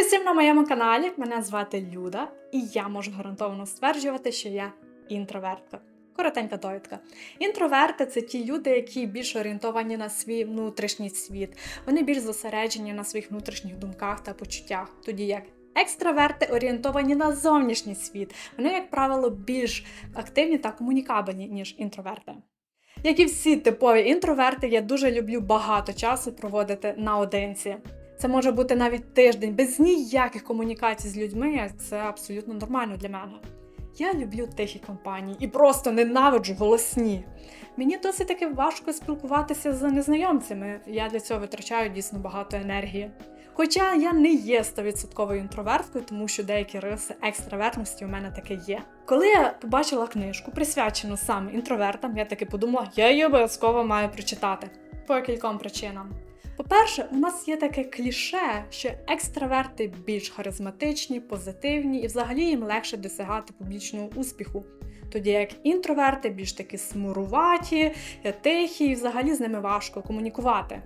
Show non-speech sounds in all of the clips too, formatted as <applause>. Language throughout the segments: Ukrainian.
усім на моєму каналі. Мене звати Люда, і я можу гарантовано стверджувати, що я інтровертка. Коротенька довідка. Інтроверти це ті люди, які більш орієнтовані на свій внутрішній світ. Вони більш зосереджені на своїх внутрішніх думках та почуттях, тоді як екстраверти орієнтовані на зовнішній світ. Вони, як правило, більш активні та комунікабельні, ніж інтроверти. Як і всі типові інтроверти, я дуже люблю багато часу проводити наодинці. Це може бути навіть тиждень без ніяких комунікацій з людьми. Це абсолютно нормально для мене. Я люблю тихі компанії і просто ненавиджу голосні. Мені досить таки важко спілкуватися з незнайомцями. Я для цього витрачаю дійсно багато енергії. Хоча я не є 100% інтроверткою, тому що деякі риси екстравертності у мене таке є. Коли я побачила книжку, присвячену саме інтровертам, я таки подумала, я її обов'язково маю прочитати по кільком причинам. По-перше, у нас є таке кліше, що екстраверти більш харизматичні, позитивні і взагалі їм легше досягати публічного успіху. Тоді як інтроверти більш такі смуруваті, тихі, і взагалі з ними важко комунікувати.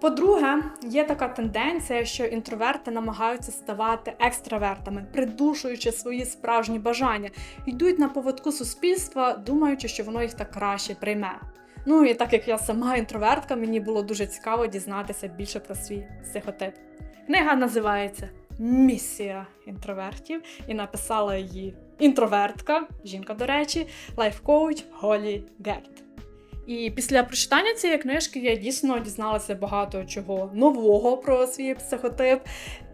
По-друге, є така тенденція, що інтроверти намагаються ставати екстравертами, придушуючи свої справжні бажання, йдуть на поводку суспільства, думаючи, що воно їх так краще прийме. Ну і так як я сама інтровертка, мені було дуже цікаво дізнатися більше про свій психотип. Книга називається Місія інтровертів і написала її інтровертка, жінка, до речі, лайфкоуч Голі Герт. І після прочитання цієї книжки я дійсно дізналася багато чого нового про свій психотип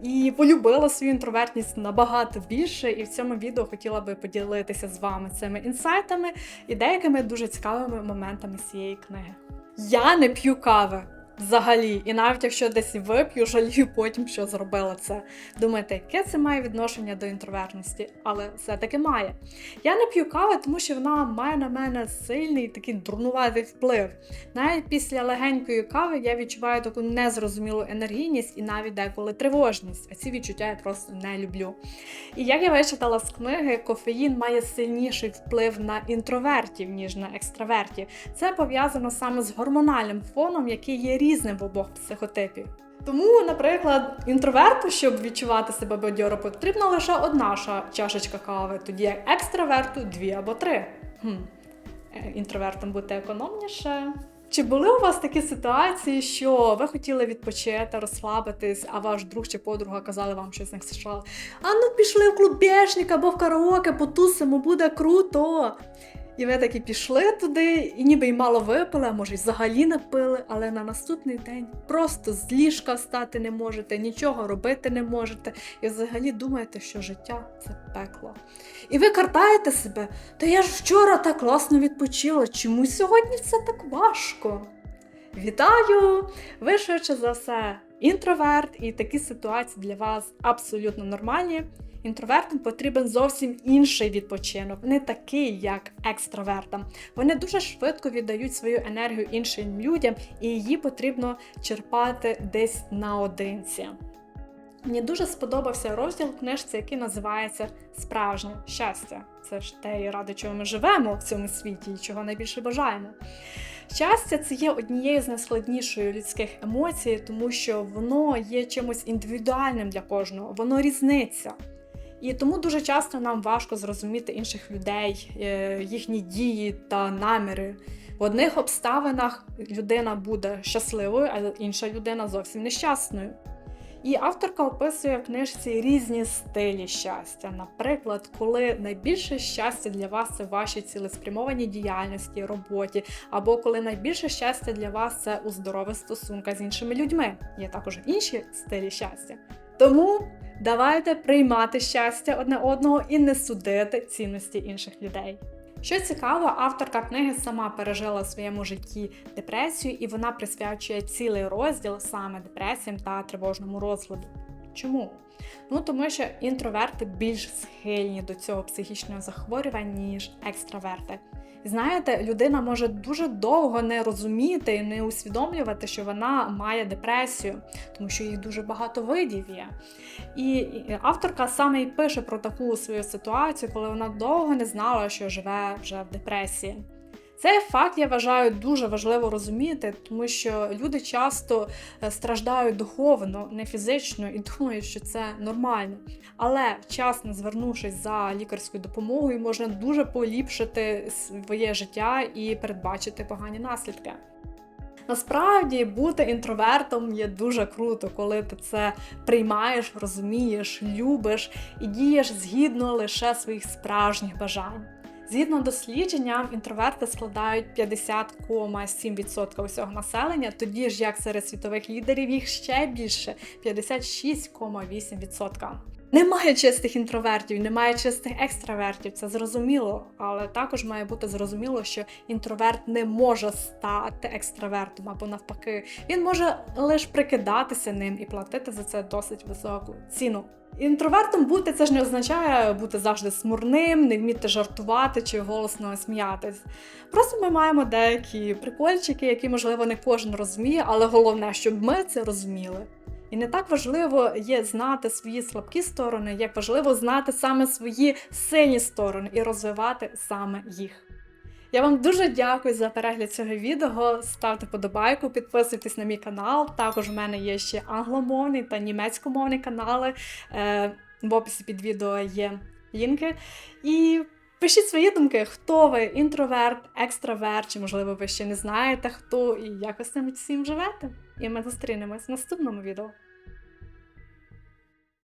і полюбила свою інтровертність набагато більше. І в цьому відео хотіла би поділитися з вами цими інсайтами і деякими дуже цікавими моментами цієї книги. Я не п'ю кави. Взагалі, і навіть якщо десь вип'ю, жалію потім, що зробила це. Думаєте, яке це має відношення до інтровертності? Але все-таки має. Я не п'ю кави, тому що вона має на мене сильний такий дурнуватий вплив. Навіть після легенької кави я відчуваю таку незрозумілу енергійність і навіть деколи тривожність. А ці відчуття я просто не люблю. І як я вичитала з книги, кофеїн має сильніший вплив на інтровертів, ніж на екстравертів. Це пов'язано саме з гормональним фоном, який є різним в обох психотипів. Тому, наприклад, інтроверту, щоб відчувати себе бадьоро, потрібна лише одна чашечка кави, тоді як екстраверту дві або три. Хм. Е, інтровертам бути економніше. Чи були у вас такі ситуації, що ви хотіли відпочити, розслабитись, а ваш друг чи подруга казали вам щось не США? А ну пішли в клуб Бєшник або в караоке, потусимо, буде круто. І ви таки пішли туди, і ніби й мало випили, а може й взагалі не пили, але на наступний день просто з ліжка встати не можете, нічого робити не можете, і взагалі думаєте, що життя це пекло. І ви картаєте себе, та я ж вчора так класно відпочила, чому сьогодні це так важко? Вітаю! Ви швидше за все інтроверт, і такі ситуації для вас абсолютно нормальні. Інтровертам потрібен зовсім інший відпочинок, не такий, як екстравертам. Вони дуже швидко віддають свою енергію іншим людям, і її потрібно черпати десь наодинці. Мені дуже сподобався розділ книжці, який називається Справжнє щастя. Це ж те, ради чого ми живемо в цьому світі і чого найбільше бажаємо. Щастя, це є однією з найскладніших людських емоцій, тому що воно є чимось індивідуальним для кожного, воно різниця. І тому дуже часто нам важко зрозуміти інших людей, е, їхні дії та наміри. В одних обставинах людина буде щасливою, а інша людина зовсім нещасною. І авторка описує в книжці різні стилі щастя. Наприклад, коли найбільше щастя для вас це ваші цілеспрямовані діяльності, роботі, або коли найбільше щастя для вас це у здорових стосунках з іншими людьми. Є також інші стилі щастя. Тому давайте приймати щастя одне одного і не судити цінності інших людей. Що цікаво, авторка книги сама пережила в своєму житті депресію, і вона присвячує цілий розділ саме депресіям та тривожному розладу. Чому? Ну тому що інтроверти більш схильні до цього психічного захворювання, ніж екстраверти. Знаєте, людина може дуже довго не розуміти і не усвідомлювати, що вона має депресію, тому що їх дуже багато видів є. І авторка саме і пише про таку свою ситуацію, коли вона довго не знала, що живе вже в депресії. Цей факт я вважаю дуже важливо розуміти, тому що люди часто е, страждають духовно, не фізично, і <laughs> думають, що це нормально. Але вчасно звернувшись за лікарською допомогою, можна дуже поліпшити своє життя і передбачити погані наслідки. Насправді бути інтровертом є дуже круто, коли ти це приймаєш, розумієш, любиш і дієш згідно лише своїх справжніх бажань. Згідно дослідженням, інтроверти складають 50,7% усього населення, тоді ж як серед світових лідерів їх ще більше 56,8%. Немає чистих інтровертів, немає чистих екстравертів, це зрозуміло, але також має бути зрозуміло, що інтроверт не може стати екстравертом або навпаки, він може лише прикидатися ним і платити за це досить високу ціну. Інтровертом бути це ж не означає бути завжди смурним, не вміти жартувати чи голосно сміятись. Просто ми маємо деякі прикольчики, які, можливо, не кожен розуміє, але головне, щоб ми це розуміли. І не так важливо є знати свої слабкі сторони, як важливо знати саме свої сильні сторони і розвивати саме їх. Я вам дуже дякую за перегляд цього відео. Ставте подобайку, підписуйтесь на мій канал. Також в мене є ще англомовний та німецькомовний канали. Е, В описі під відео є лінки. І пишіть свої думки, хто ви інтроверт, екстраверт, чи можливо ви ще не знаєте хто і як ви з цим всім живете. І ми зустрінемось в наступному відео.